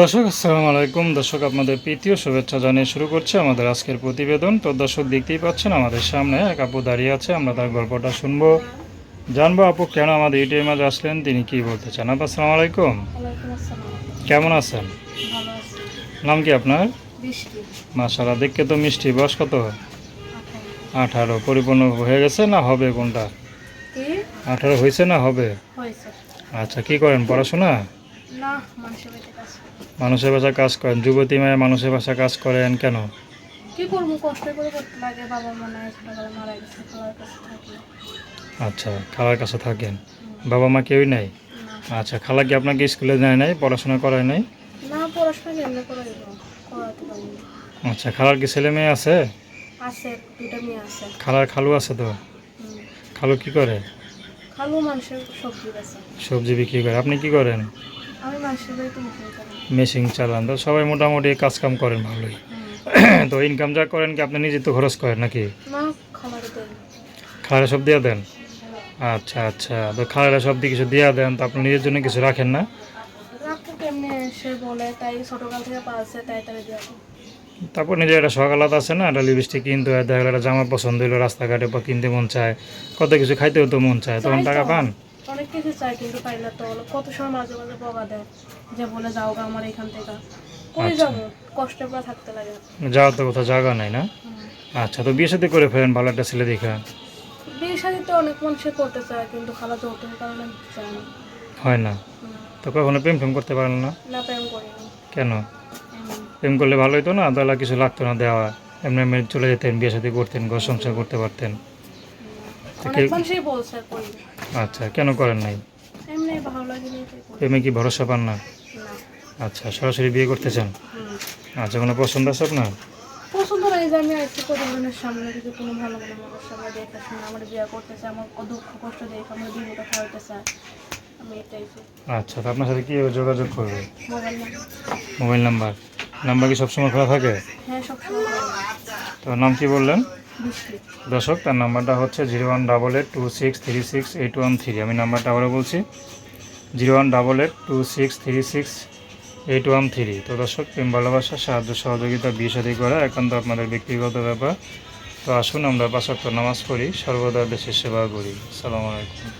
দর্শক আসসালামু আলাইকুম। দর্শক আপনাদের প্রীতীয় শুভেচ্ছা জানিয়ে শুরু করছে আমাদের আজকের প্রতিবেদন। তো দর্শক দেখতেই পাচ্ছেন আমাদের সামনে এক আপু দাঁড়িয়ে আছে। আমরা তার গল্পটা শুনব জানব আপু কেন আমাদের ইউটিউবে মাঝে আসলেন তিনি কি বলতে চান। আপু আসসালামু আলাইকুম। ওয়ালাইকুম কেমন আছেন? নাম কি আপনার? মাশাল্লাহ দেখতে তো মিষ্টি। বয়স কত? আঠারো। পরিপূর্ণ হয়ে গেছে না হবে কোনটা? আঠারো হয়েছে না হবে? আচ্ছা কি করেন? পড়াশোনা? মানুষের ভাষা কাজ করেন। যুবতী মেয়ে মানুষের ভাষা কাজ করেন কেন? কি করব? কষ্ট করে করতে লাগে বাবা মা নাই ছোটবেলা মারা গেছে খালার কাছে থাকি। আচ্ছা খালার কাছে থাকেন। বাবা মা কেউই নাই? আচ্ছা খালা কি আপনাকে স্কুলে যায় নাই পড়াশোনা করায় নাই? না পড়াশোনা কেমনে করে দিব করাতে পারি আচ্ছা খালার কি ছেলে মেয়ে আছে? আছে দুটা মেয়ে আছে। খালার খালু আছে তো? খালু কি করে? খালু মানুষের সবজি সবজি বিক্রি করে। আপনি কি করেন? আমি মানুষের বাড়িতে মেশিন চালান তো সবাই মোটামুটি কাজ কাম করেন ভালোই। তো ইনকাম যা করেন কি আপনি নিজে তো খরচ করেন নাকি? খালারে সব দিয়ে দেন? আচ্ছা আচ্ছা তো খালারে সব দিয়ে কিছু দিয়ে দেন তো আপনি নিজের জন্য কিছু রাখেন না? তারপর নিজের একটা সকালাত আছে না একটা লিপস্টিক কিনতে হয় দেখা গেলো একটা জামা পছন্দ হলো রাস্তাঘাটে বা কিনতে মন চায় কত কিছু খাইতেও তো মন চায় তখন টাকা পান? অনেক কিছু চাই কিন্তু পাই না? তো কত সময় মাঝে মাঝে বকা দেয় যে বলে যাও গা আমার এখান থেকে। কই আচ্ছা। যাব? কষ্ট করে থাকতে লাগে। যাওয়ার তো কোথাও জায়গা নাই না? আচ্ছা তো বিয়ে সাথে করে ফেলেন ভালো একটা ছেলে দেখা। বিয়ে শাদি তো অনেক মানুষে করতে চায় কিন্তু খালা যৌতুক কারণে চায় না। হয় না। তো কখনো প্রেম ফেম করতে পারেন না? না প্রেম করিনি কেন? প্রেম করলে ভালো হতো না? তাহলে কিছু লাগতো না দেওয়া। এমনি এমনি চলে যেতেন বিয়ে সাথে করতেন ঘর সংসার করতে পারতেন। তো অনেক মানুষই বলছে করি। আচ্ছা কেন করেন নাই? এমনি ভালো লাগেনি তাই করি। প্রেমে কি ভরসা পান না? না। আচ্ছা সরাসরি বিয়ে করতে চান? হুম। আচ্ছা কোনো পছন্দ আছে আপনার? পছন্দ লাগে যে আমি আজকে প্রতিদিনের সামনে যদি কোনো ভালো ভালো মানুষ সামনে দেখে শুনে আমার বিয়ে করতে চায় আমার দুঃখ কষ্ট দেখে আমার বিয়েটা খাওয়াতে আমি এটাই আচ্ছা তো আপনার সাথে কি যোগাযোগ করবে? Mobile number. Mobile number. Number কি সবসময় খোলা থাকে? হ্যাঁ সবসময়। তো নাম কি বললেন? দর্শক, তার নাম্বারটা হচ্ছে zero one double eight two six three six eight one three. আমি নাম্বারটা আবারও বলছি, zero one double eight two six three six eight one three. তো দর্শক, প্রেম ভালোবাসা, সাহায্য সহযোগিতা, বিয়ে সাথে করা একান্ত আপনাদের ব্যক্তিগত ব্যাপার। তো আসুন আমরা পাশাপ্ত নামাজ পড়ি, সর্বদা দেশের সেবা করি। সালাম আলাইকুম।